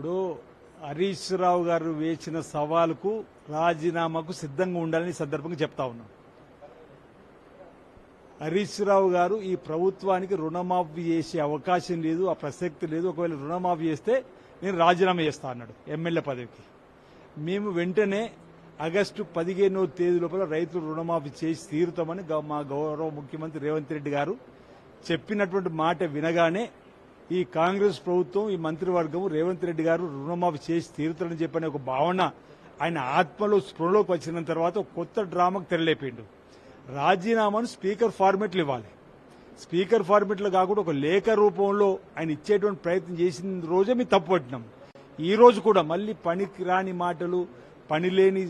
ఇప్పుడు హరీష్ రావు గారు వేసిన సవాలుకు రాజీనామాకు సిద్ధంగా ఉండాలని సందర్భంగా చెప్తా ఉన్నాం. హరీష్ రావు గారు ఈ ప్రభుత్వానికి రుణమాఫీ చేసే అవకాశం లేదు ఆ ప్రసక్తి లేదు. ఒకవేళ రుణమాఫీ చేస్తే నేను రాజీనామా చేస్తా అన్నాడు ఎమ్మెల్యే పదవికి. మేము వెంటనే ఆగస్టు పదిహేనో తేదీ లోపల రైతులు రుణమాఫీ చేసి తీరుతామని గౌ- మా గౌరవ ముఖ్యమంత్రి రేవంత్ రెడ్డి గారు చెప్పినటువంటి మాట వినగానే ఈ కాంగ్రెస్ ప్రభుత్వం ఈ మంత్రివర్గం రేవంత్ రెడ్డి గారు రుణమాఫీ చేసి తీరుతారని చెప్పని ఒక భావన ఆయన ఆత్మలో స్పృహలోకి వచ్చిన తర్వాత కొత్త డ్రామాకు తెరలేపిండు. రాజీనామాను స్పీకర్ ఫార్మెట్లు ఇవ్వాలి. స్పీకర్ ఫార్మెట్లో కాకుండా ఒక లేఖ రూపంలో ఆయన ఇచ్చేటువంటి ప్రయత్నం చేసిన రోజే మేము తప్పు పట్టినాం. ఈ రోజు కూడా మళ్ళీ పనికి రాని మాటలు పని లేని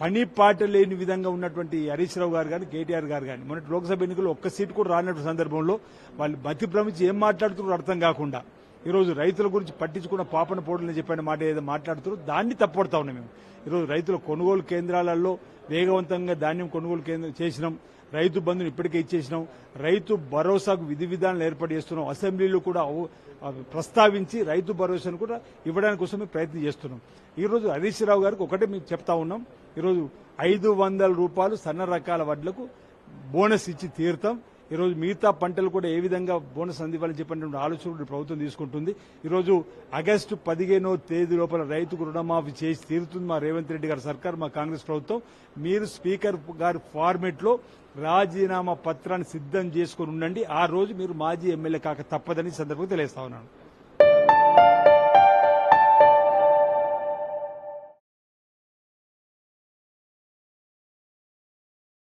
పని పాట లేని విధంగా ఉన్నటువంటి హరీష్ రావు గారు కానీ కేటీఆర్ గారు కానీ మొన్నటి లోక్సభ ఎన్నికల్లో ఒక్క సీటు కూడా రానటువంటి సందర్భంలో వాళ్ళు బతి భ్రమించి ఏం మాట్లాడుతున్నారో అర్థం కాకుండా ఈరోజు రైతుల గురించి పట్టించుకున్న పాపన పోడలని చెప్పిన మాట ఏదో మాట్లాడుతున్నారు దాన్ని తప్పడతా ఉన్నాం మేము. ఈరోజు రైతుల కొనుగోలు కేంద్రాలలో వేగవంతంగా ధాన్యం కొనుగోలు కేంద్రం చేసినాం. రైతు బంధును ఇప్పటికే ఇచ్చేసినాం. రైతు భరోసాకు విధి విధానాలు ఏర్పాటు చేస్తున్నాం. అసెంబ్లీలో కూడా అవు- ప్రస్తావించి రైతు భరోసాను కూడా ఇవ్వడానికి కోసమే ప్రయత్నం చేస్తున్నాం. ఈరోజు హరీష్ రావు గారికి ఒకటే మేము చెప్తా ఉన్నాం. ఈరోజు ఐదు వందల రూపాయలు సన్న రకాల వడ్లకు బోనస్ ఇచ్చి తీరుతాం. ఈరోజు మిగతా పంటలు కూడా ఏ విధంగా బోనస్ అందివ్వాలని చెప్పినటువంటి ఆలోచన ప్రభుత్వం తీసుకుంటుంది. ఈరోజు ఆగస్టు పదిహేనో తేదీ లోపల రైతుకు రుణమాఫీ చేసి తీరుతుంది మా రేవంత్ రెడ్డి గారి సర్కార్ మా కాంగ్రెస్ ప్రభుత్వం. మీరు స్పీకర్ గారి ఫార్మేట్లో రాజీనామా పత్రాన్ని సిద్ధం చేసుకుని ఉండండి. ఆ రోజు మీరు మాజీ ఎమ్మెల్యే కాక తప్పదని సందర్భంగా తెలియస్తా ఉన్నాను.